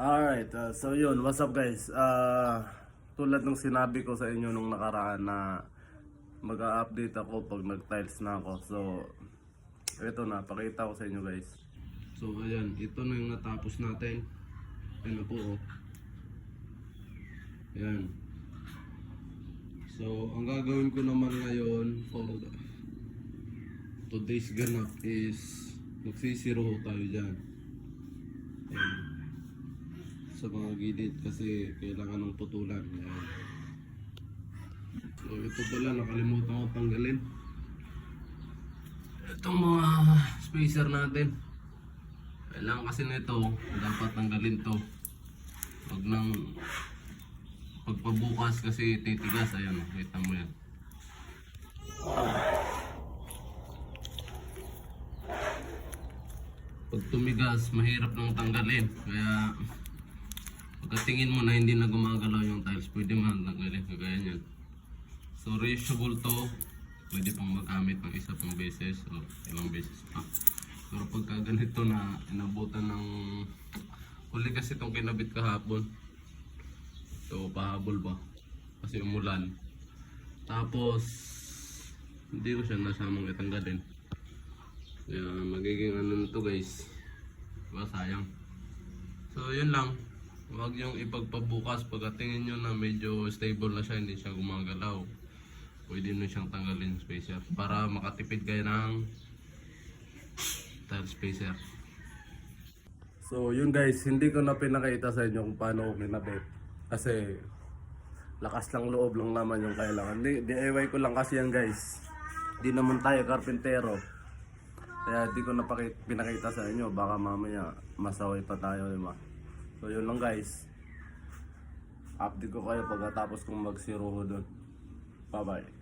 Alright, uh, so yun, what's up guys? Uh, tulad ng sinabi ko sa inyo nung nakaraan na mag-update ako pag nag-tiles na ako. So, ito na, pakita ko sa inyo guys. So, ayan, ito na yung natapos natin. Ayan na po, oh. Ayan. So, ang gagawin ko naman ngayon for today's ganap is magsisiro tayo dyan. Sa mga gilid kasi kailangan ng putulan. Ayan. So ito pala nakalimutan ko tanggalin. Itong mga spacer natin. Kailangan kasi nito, dapat tanggalin to. Pag nang pagpabukas kasi titigas, ayan, kita mo yan. Pag tumigas, mahirap nang tanggalin. Kaya Pagkatingin mo na hindi na gumagalaw yung tiles, pwede mo nang tanggalin kagaya niyan. So reusable to, pwede pang magamit ng isa pang beses o ilang beses pa. Pero pagka ganito na inabutan ng huli kasi itong kinabit kahapon. So pahabol ba? Kasi umulan. Tapos hindi ko siya nasamang itanggalin. Kaya magiging ano na to guys. Diba sayang. So yun lang. Huwag yung ipagpabukas pagkatingin nyo na medyo stable na siya, hindi siya gumagalaw. Pwede nyo siyang tanggalin spacer para makatipid kayo ng tile spacer. So yun guys, hindi ko na pinakita sa inyo kung paano ko kinabit. Kasi lakas lang loob lang naman yung kailangan. Di, DIY ko lang kasi yan guys. Di naman tayo karpintero. Kaya di ko na pinakita sa inyo. Baka mamaya masaway pa tayo, di ba? So yun lang guys. Update ko kayo pagkatapos kong magsiruho doon. Bye bye.